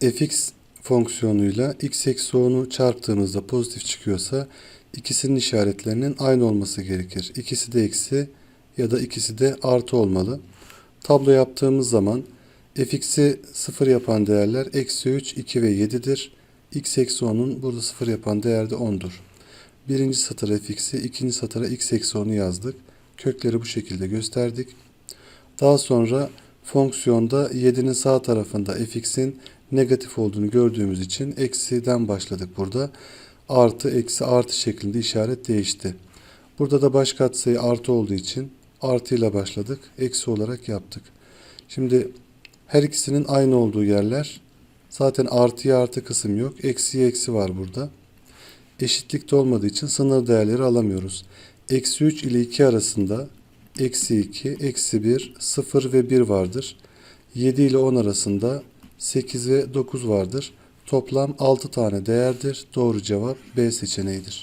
fx fonksiyonuyla x eksi 10'u çarptığımızda pozitif çıkıyorsa ikisinin işaretlerinin aynı olması gerekir. İkisi de eksi ya da ikisi de artı olmalı. Tablo yaptığımız zaman fx'i 0 yapan değerler eksi 3, 2 ve 7'dir. x eksi 10'un burada 0 yapan değer de 10'dur. Birinci satıra fx'i, ikinci satıra x eksi 10'u yazdık. Kökleri bu şekilde gösterdik. Daha sonra fonksiyonda 7'nin sağ tarafında fx'in negatif olduğunu gördüğümüz için eksiden başladık burada. Artı eksi artı şeklinde işaret değişti. Burada da baş katsayı artı olduğu için artıyla başladık. Eksi olarak yaptık. Şimdi her ikisinin aynı olduğu yerler zaten artıya artı kısım yok. Eksiye eksi var burada. Eşitlikte olmadığı için sınır değerleri alamıyoruz. Eksi 3 ile 2 arasında eksi 2, eksi 1, 0 ve 1 vardır. 7 ile 10 arasında 8 ve 9 vardır. Toplam 6 tane değerdir. Doğru cevap B seçeneğidir.